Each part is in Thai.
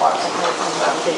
mọi cách mọi phòng làm gì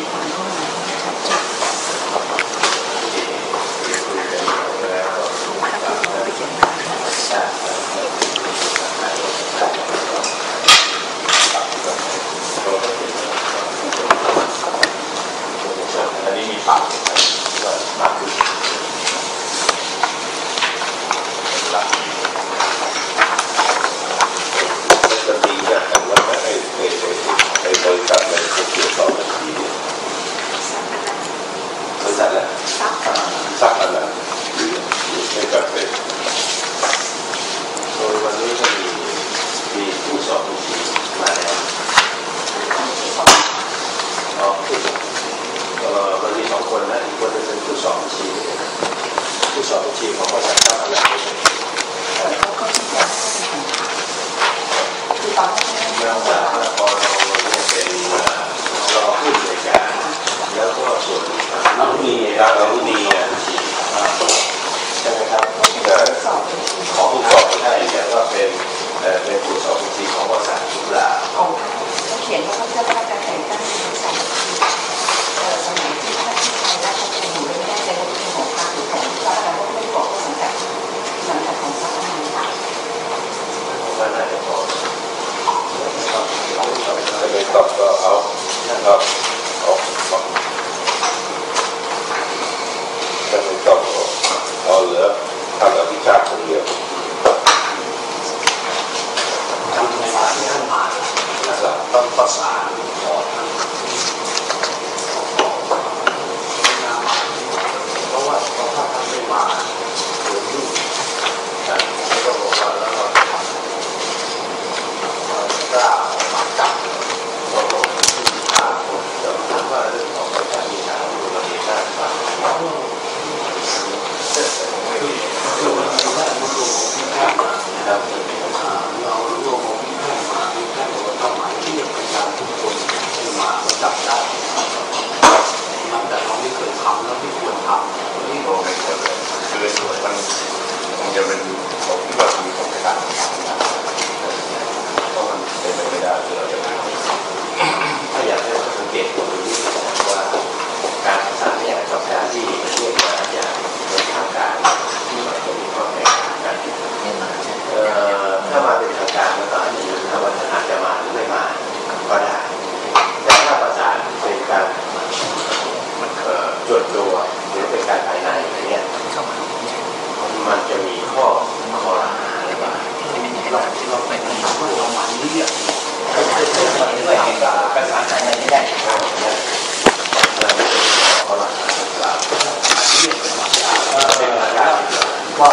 ส่วนตัวหรือเป็นการภายในอะไรเนี่ยมันจะมีข้อข้อรหาอะไรบ้างที่เราที่เราไปมันต้องระวังเรื่องด้วยการภาไในไม่ได้ข้อรหาต่างๆเรื่องต่างๆก็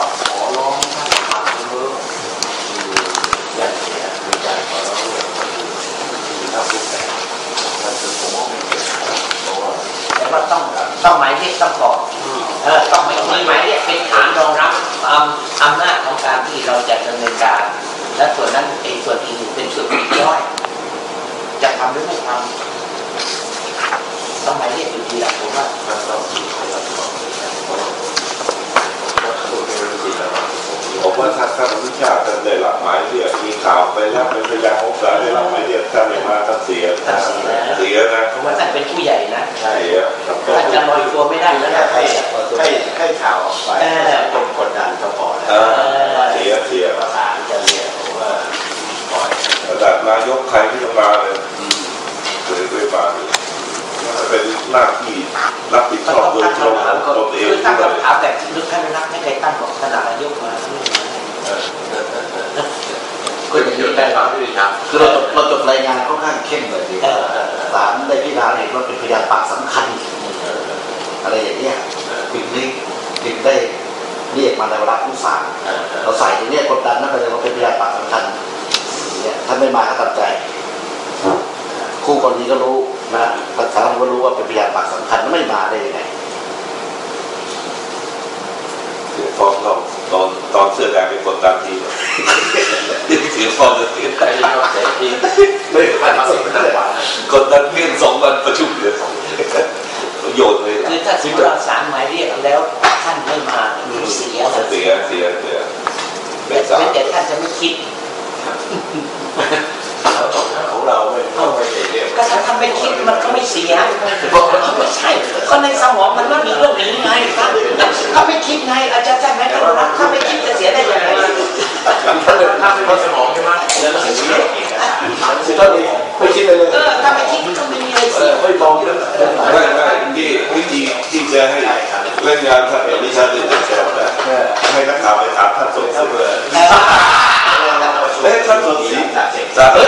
สมัยเรียนอยู่ที่หลัผมว่าเรต้องมีคนรับผิบผมว่าท่านท่านวิชาท่านได้รับหมายเรียกมีข่าวไปแล้วเป็นพยานของศาลได้รับหมายเรียกท่านไม่มาท่านเสียเสียนะผมว่าท่านเป็นผู้ใหญ่นะใช่ครับท่านจะลอยตัวไม่ได้แล้วนะให้ให้ข่าว ครับคือเราจบเราจบรายงานค่อนข้างเข้มเลยทีเดียวาลได้พิจารณาเห็นว่าเป็นพยานปากสำคัญ อะไรอย่างเงี้ยถึงนี้ถึงได้เรียกมาในเวลาผู้สารเราใส่อย่เนี้ยกดดันนั่นแปลว่าเป็นพยานปากสำคัญเนี่ยถ้าไม่มาก็ตัดใจ คู่กรณีก็รู้นะภาษาเราก็รู้ว่าเป็นพยานปากสำคัญไม่มาได้ยังไงฟ้องก็ ไม่ผ่านมาสุสิดบเลยกว่ากดดันเพียงสองวันประชุมเลยโยนเลยคือถ้าสมมติเราสารหมายเรียกแล้วท่านไม่มาเสียนะเสียเสียเสียเป็แต่นสามแต่ท่านจะไม่คิดของเราไม่ต้องไปเรียกก็ถ้าท่านไม่คิดมันก็ไม่เสียไม่ใช่ก็ในสมองมันไม่มีเรื่องนี้ไงครับถ้าไม่คิดไงอาจารย์ใช่ไหมท่านรักถ้าไม่คิดจะเสียได้ยังไง ถ้าเดินข้ามไปสมองใช่ไหมแล้วมันถึงเรื่องเอถ้ายนี้ไม่คิดเลยเลยเออถ้าไม่คิดก็ไม่มีอะไรเอเสียอไม่มองเรื่องไหนไม่ไม่ที่วิธีที่จะให้เล่นงานท่านแบบนี้ชาติจะแฉนะให้นักข่าวไปถามท่านสมศรีเอเอ้ท่านสมศรีสาธุ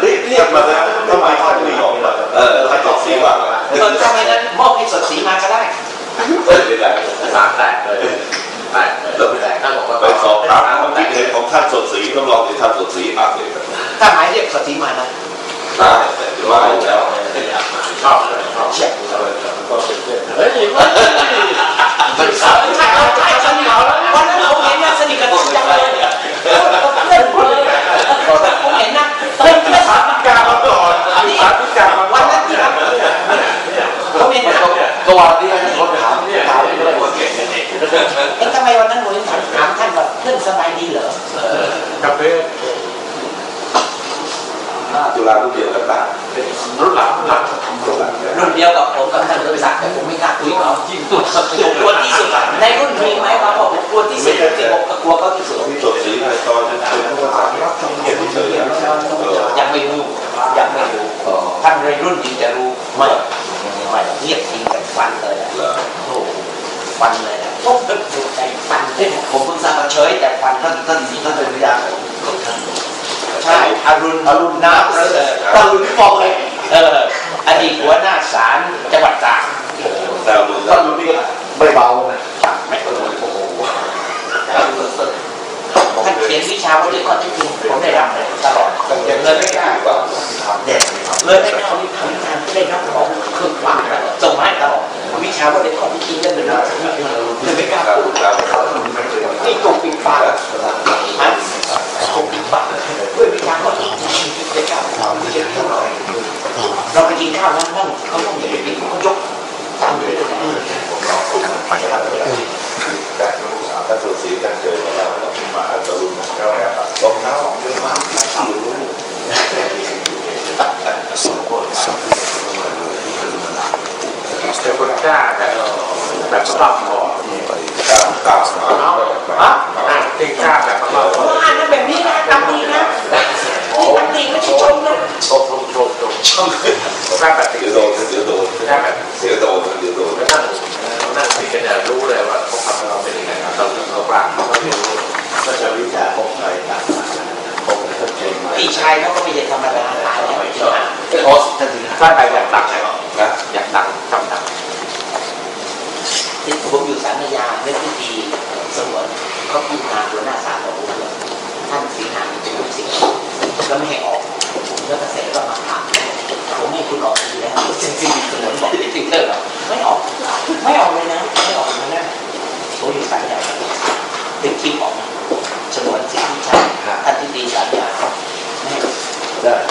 เรียกเรียกมาแล้วทำไมท่านไม่ยอมล่ะเออท่านสมศรีว่าไงเออถ้าไม่นั้นมอบให้สดสีมาก็ได้เออไม่ได้สามแตกเลยแตกเลยแตกถ้าบอก อบถามความคิดเห็นของท่านสดศรีต้องลองที่ท่านสดศรีอ่านเลยครับถ้าหมายเรียกสดสีมานะได้แต่ว่าแล้วชอบเลยชอบเชี่ยก็เป็นเพื่อนเฮ้ยว่ามันสาวใช่เขาใช่สนิทวันนั้นผมเห็นนะสนิทกับผมจังเลยเพื่อนเลยผมเห็นนะเฮ้ยไม่สาม กามาก่อนสาธุกามา วันนั้นที่ครับผมเห็นนะ ก็วันนี้ให้คนถามถามไม่ได้หมด เอ๊ะทำไมวันนั้นผมถามถามท่านว่าเพื่อนสบายดีเหรอ กับเพื่อน จุฬาลูกเดียวกันต่าง รุ่นหลังหลัง รุ่นเดียวกับผมกับท่านบริษัทแต่ผมไม่กล้าคุยกับเขาจริง ผมกลัวที่สุดในรุ่นมีไหมครับผมกลัวที่สุดที่ผมก็กลัวเขาที่สุดที่สดศรีในตอนเป็นผู้ว่าการรับทำเกียรติเฉยๆยังไม่รู้ยังไม่รู้ท่านในรุ่นจริงจะรู้ไม่ไม่เงียบจริงแต่ฟันเลยโอ้โหฟันเลยอะโอ้โหถูกใจฟันเอ้ยผมเพิ่งทราบว่าเฉยแต่ฟันท่านท่านท่านเป็นพยานของท่านใช่อรุณอรุณน้ำประเสริฐอรุณฟองเลยเอออดีตหัวหน้าศาลจังหวัดตาก ดาวรุ่งท่านรู้นี่ไม่เบานะไม่ก็โดนโอ้โหท่านเขียนวิชาไว้ด้วยข้อเท็จจริงผมได้รับตลอดเลยไม่กล้าเด็กเลยไม่เอาทำงานที่ได้รับของเครื่องฟังส่งให้ตลอดวิชาว่าเป็นข้อที่จริงเรื่องเป็นเรื่องเลยไม่กล้าพูดนี่กบปิดปากมันกบปิดปากด้วยวิชาข้อที่จริงไม่กล้าไม่กล้าเราไปกินข้าวนั่งนั่งเขาต้องอย่าไปปิดเขายกตามเลย ท่านสดศรีท่านเจอมาแล้วมาดาวรุ่งแล้วรองเท้าของเยอะมากที่รู้เจ้าคนกล้าแบบแบบสลับหมอก้าวก้าวเอาอะตีกล้าแบบสลับหมอว่าอ่านแบบนี้นะตามดีนะนี่ตามดีไม่ชมนะชมชมชมชมกล้าแบบเดี๋ยวโดนเดี๋ยวโดน ถ้าใครอยากดังใช่ไหมนะอยากดังจำดังที่ผมอยู่สารยาเรื่องพิธีสงวนเขาพิจารณาหัวหน้าศาลบอกว่าท่านสีหางเป็นลูกศิษย์แล้วไม่ให้ออกแล้วกระแสก็มาถามผมให้คุณออกดีแล้วจริงๆสงวนบอกจริงๆเลยเหรอไม่ออกไม่ออกเลยนะไม่ออกเลยนะผมอยู่สารยาเป็นคลิปออกสงวนสิทธิชาติท่านที่ดีสารยาไม่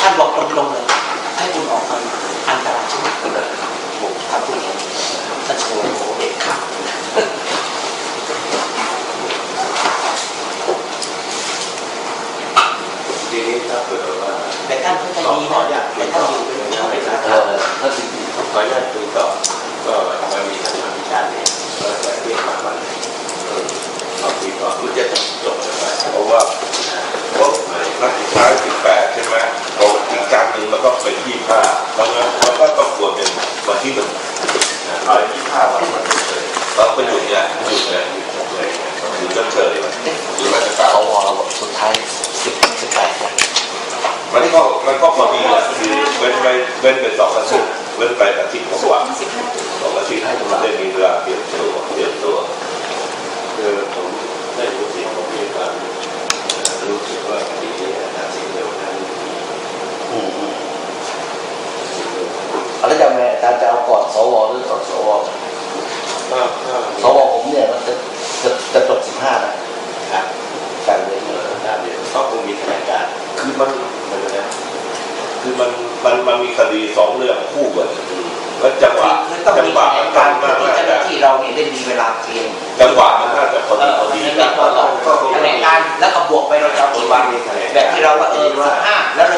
ท่านบอกตรงๆเลย ว้นเป็นสองอาทิตย์เว้นไปอาทิตย์กว่าสองอาทิตย์ให้ผมได้มีเวลาเปลี่ยนตัวเปลี่ยนตัวคือผมได้รู้สึกผมมีควารู้สึกว่าปีนี้อาสิ่งเดียวนั้นอืมแล้วจะม่อาจารย์จะเอากอดสวหรือกอดสว คู่กันแล้วจังหวะคือต้องจัมีงหวะแผมันนต้กาอรงเพื่อที่น่าเจ้าหจะน้าที่เราเนี่ยได้มีเวลาเพียงจังหวะมันน่าจะพอเอดีอพอดีนี่เป็นพอต่อแถลงการแล้วก็บวกไปเราจะเอากี่วันแบบที่เราว่าเออสิบห้าแล้วเรา